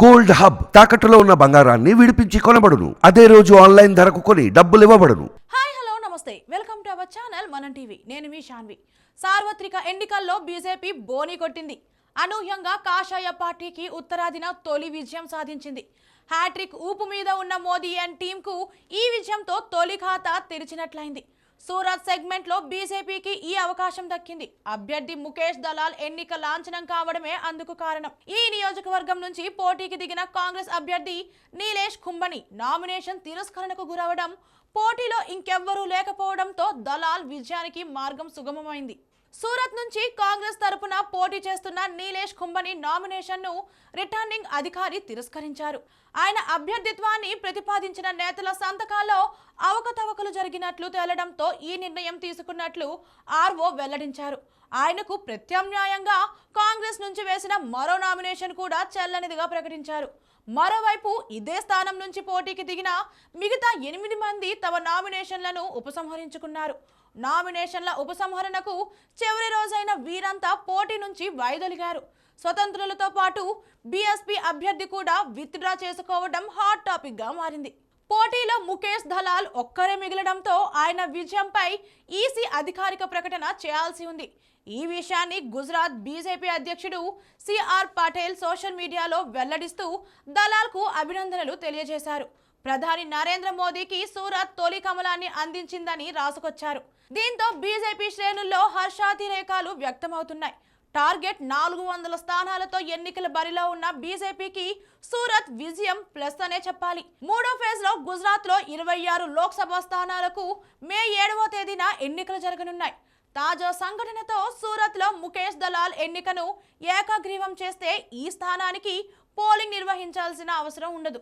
Gold hub తాకట్టులో ఉన్న బంగారాన్ని విడిపించి కొనబడును. అదే రోజు ఆన్లైన్ ధరకు కొని డబ్బులు ఇవ్వబడును. హాయ్ హలో నమస్తే. Welcome to our channel Manam TV. నేను మీ శాన్వి సార్వత్రిక ఎన్నికల్లో బీజేపీ బోని కొట్టింది. అనూహ్యంగా కాషాయ పార్టీకి ఉత్తరాదిన తొలి విజయం సాధించింది. హ్యాట్రిక్ ఊపు మీద ఉన్న మోదీ అండ్ టీంకు ఈ విజయంతో తొలి ఖాతా తెరిచినట్లయింది. సూరత్ సెగ్మెంట్లో బీజేపీకి ఈ అవకాశం దక్కింది. అభ్యర్థి ముఖేష్ దలాల్ ఎన్నిక లాంఛనం కావడమే అందుకు కారణం. ఈ నియోజకవర్గం నుంచి పోటీకి దిగిన కాంగ్రెస్ అభ్యర్థి నీలేష్ కుంభని నామినేషన్ తిరస్కరణకు గురవడం పోటీలో ఇంకెవ్వరూ లేకపోవడంతో దలాల్ విజయానికి మార్గం సుగమమైంది. సూరత్ నుంచి కాంగ్రెస్ తరపున పోటీ చేస్తున్న నీలేష్ కుంభని నామినేషన్ను రిటర్నింగ్ అధికారి తిరస్కరించారు. ఆయన అభ్యర్థిత్వాన్ని ప్రతిపాదించిన నేతల సంతకాల్లో అవకతవకలు జరిగినట్లు తేలడంతో ఈ నిర్ణయం తీసుకున్నట్లు ఆర్ఓ వెల్లడించారు. ఆయనకు ప్రత్యామ్నాయంగా కాంగ్రెస్ నుంచి వేసిన మరో నామినేషన్ కూడా చెల్లనిదిగా ప్రకటించారు. మరోవైపు ఇదే స్థానం నుంచి పోటీకి దిగిన మిగతా ఎనిమిది మంది తమ నామినేషన్లను ఉపసంహరించుకున్నారు. నామినేషన్ల ఉపసంహరణకు చివరి రోజైన వీరంతా పోటీ నుంచి వైదొలిగారు. స్వతంత్రులతో పాటు బీఎస్పీ అభ్యర్థి కూడా విత్డ్రా చేసుకోవడం హాట్ టాపిక్గా మారింది. పోటీలో ముఖేష్ దలాల్ ఒక్కరే మిగలడంతో ఆయన విజయంపై ఈసీ అధికారిక ప్రకటన చేయాల్సి ఉంది. ఈ విషయాన్ని గుజరాత్ బీజేపీ అధ్యక్షుడు C R Patel social media వెల్లడిస్తూ దలాల్కు అభినందనలు తెలియజేశారు. ప్రధాని నరేంద్ర మోదీకి సూరత్ తొలి కమలాన్ని అందించిందని రాసుకొచ్చారు. దీంతో బీజేపీ శ్రేణుల్లో హర్షాతిరేకాలు వ్యక్తమవుతున్నాయి. టార్గెట్ నాలుగు వందల స్థానాలతో ఎన్నికల బరిలో ఉన్న బీజేపీకి సూరత్ విజయం ప్లస్ అనే చెప్పాలి. మూడో ఫేజ్లో గుజరాత్లో ఇరవై ఆరు లోక్సభ స్థానాలకు మే ఏడవ తేదీన ఎన్నికలు జరగనున్నాయి. తాజా సంఘటనతో సూరత్లో ముఖేష్ దలాల్ ఎన్నికను ఏకగ్రీవం చేస్తే ఈ స్థానానికి పోలింగ్ నిర్వహించాల్సిన అవసరం ఉండదు.